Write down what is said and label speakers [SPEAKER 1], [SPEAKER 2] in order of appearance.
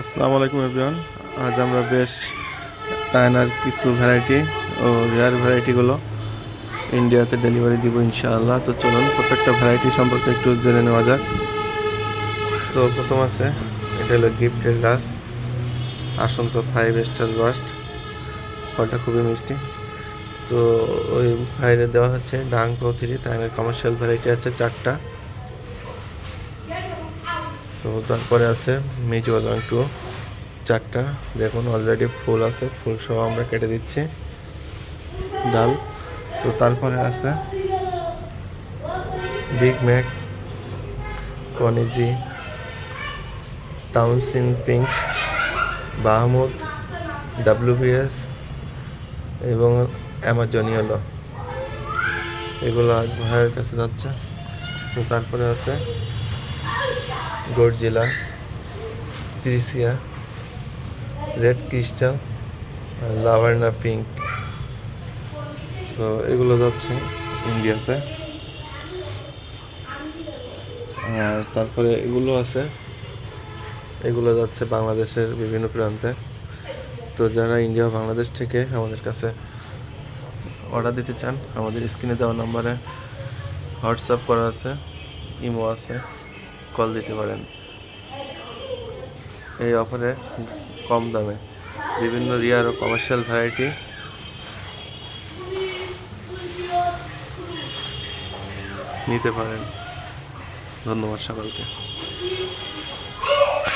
[SPEAKER 1] আসসালামু আলাইকুম এভরিওয়ান আজ আমরা বেশ টায়নার কিছু ভ্যারাইটি ও রেয়ার ভ্যারাইটিগুলো ইন্ডিয়াতে ডেলিভারি দিব ইনশাআল্লাহ। তো চলুন, প্রত্যেকটা ভ্যারাইটি সম্পর্কে একটু জেনে নেওয়া যাক। তো প্রথম আছে, এটা হলো গিফটের গাছ আসন্ত ফাইভ স্টার বাস্ট ফলটা খুবই মিষ্টি। তো ওই ফাইলে দেওয়া হচ্ছে ডাং থ্রি টায়নার কমার্শিয়াল ভ্যারাইটি আছে চারটা। তো তারপরে আছে মিজু বাদাম টু, চারটা। দেখুন অলরেডি ফুল আছে, ফুল সহ আমরা কেটে দিচ্ছি। ডাল। তো তারপরে আছে বিগ ম্যাক কনিজি টাউনসিন পিঙ্ক বাহামুদ ডাব্লিউবিএস এবং অ্যামাজনিয়ালো এগুলো ভাইয়ের কাছে যাচ্ছে। তো তারপরে আছে Godzilla ত্রিসিয়া, red crystal Laverna pink. So এগুলো যাচ্ছে ইন্ডিয়াতে। আর তারপরে এগুলো আছে। এগুলো যাচ্ছে বাংলাদেশের বিভিন্ন প্রান্তে। তো যারা ইন্ডিয়া বাংলাদেশ থেকে আমাদের কাছে অর্ডার দিতে চান, আমাদের স্ক্রিনে দেওয়া নাম্বারে হোয়াটসঅ্যাপ করা আছে, ইমো আছে। কল দিতে পারেন। এই অফারে কম দামে। বিভিন্ন রিয়ার ও কমার্শিয়াল ভ্যারাইটি নিতে পারেন। ধন্যবাদ সকলকে।